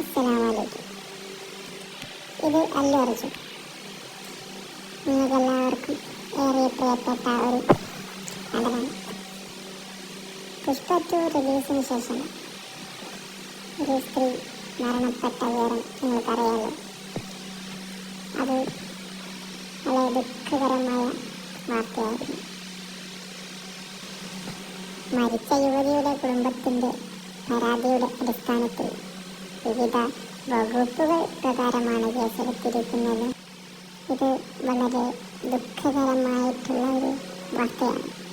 അസ്സലാമലൈക്കും ഇത് അല്ലു അർജുൻ നിങ്ങൾക്കെല്ലാവർക്കും ഏറെ പ്രിയപ്പെട്ട ഒരു നടനാണ്. പുഷ്പ ടു റിലീസിന് ശേഷം ഒരു സ്ത്രീ മരണപ്പെട്ട വിവരം നിങ്ങൾക്കറിയാലോ? അത് വളരെ ദുഃഖകരമായ വാർത്തയായിരുന്നു. മരിച്ച യുവതിയുടെ കുടുംബത്തിന്റെ പരാതിയുടെ അടിസ്ഥാനത്തിൽ വിവിധ വകുപ്പുകൾ പ്രകാരമാണ് കേസെടുത്തിരിക്കുന്നത്. ഇത് വളരെ ദുഃഖകരമായിട്ടുള്ള ഒരു വാർത്തയാണ്.